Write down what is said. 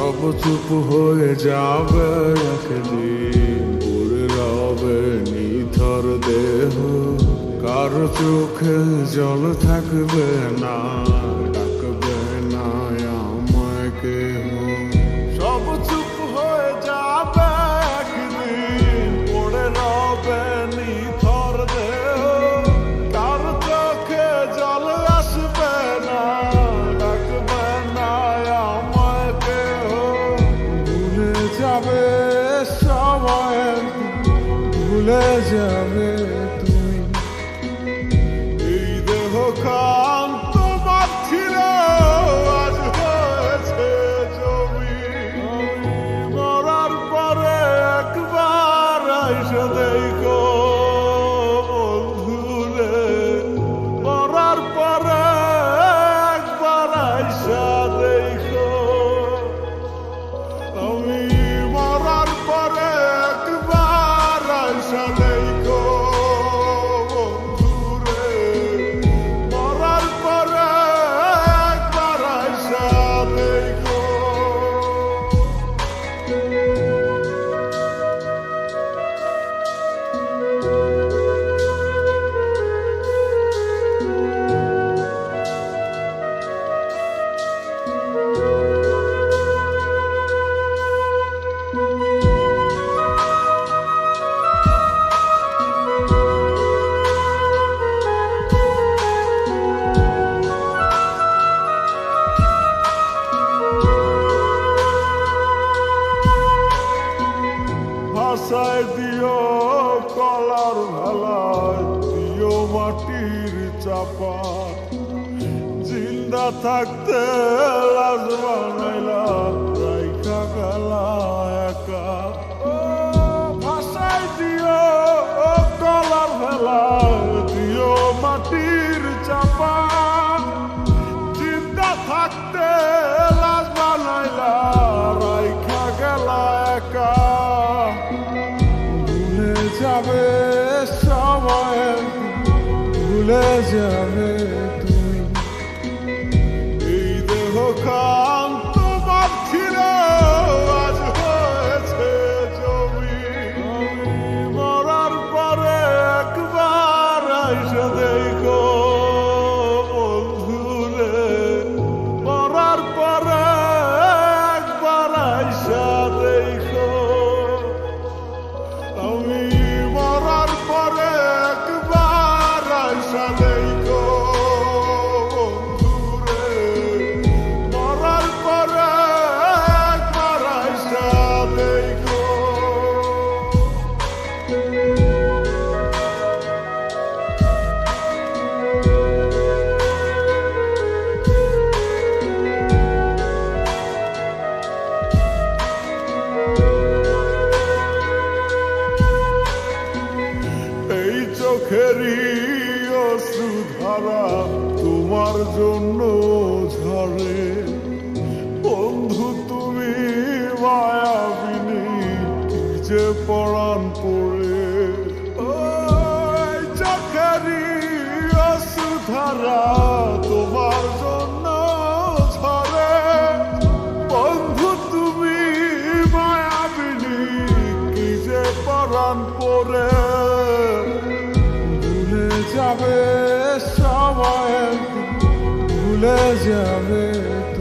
সব চুপ হয়ে যাবে একদিন উড়ে রবে নিথর দেহ। কার চোখে জল থাকবে না, ডাকবে না আমাকে pleasure. ভাষায় দিও কলার ভেলায় দিও মাটির চাপা। জিন্দা থাকতে লাজ her তারা তোমার জন্য ঝরে। বন্ধু, তুমি মায়াবিনী যে পড়ান পড়ে চাকারি ধারা তোমার জন্য ঝরে। বন্ধু, তুমি মায়াবিনী, কি যে পড়ান পড়ে যাবে iglesia